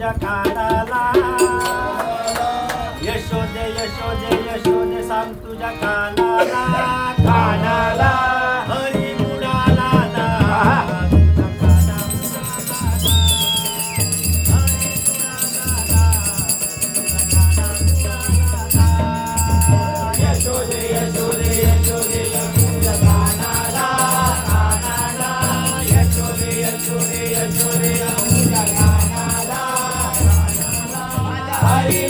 तुझ्या कानाला यशोदे यशोदे यशोदे सांग तुझ्या कानाला. Hare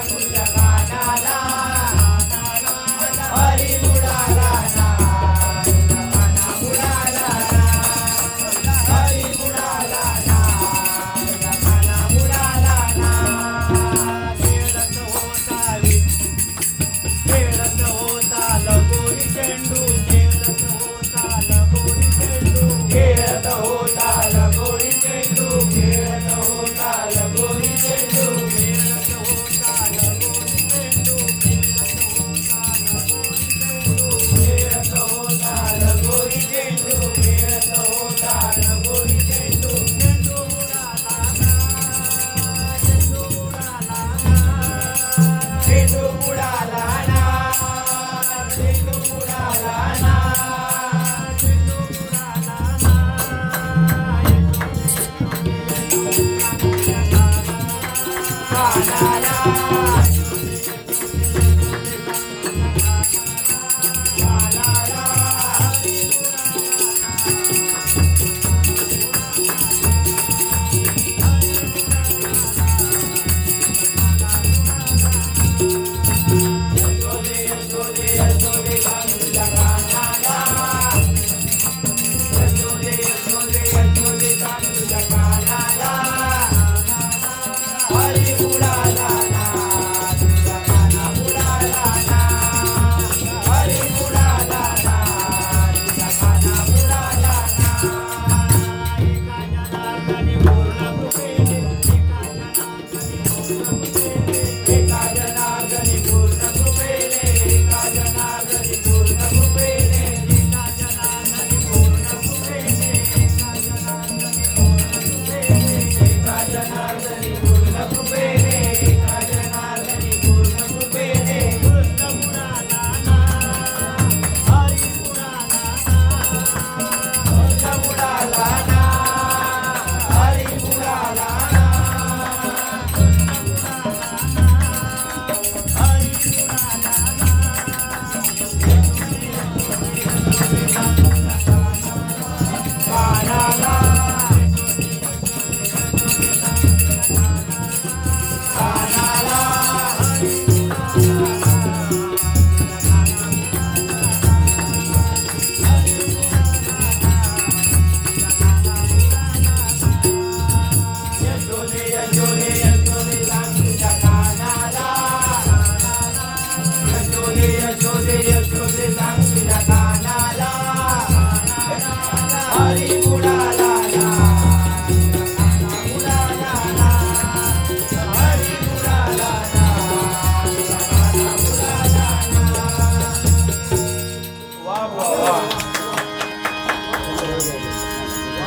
Obrigada.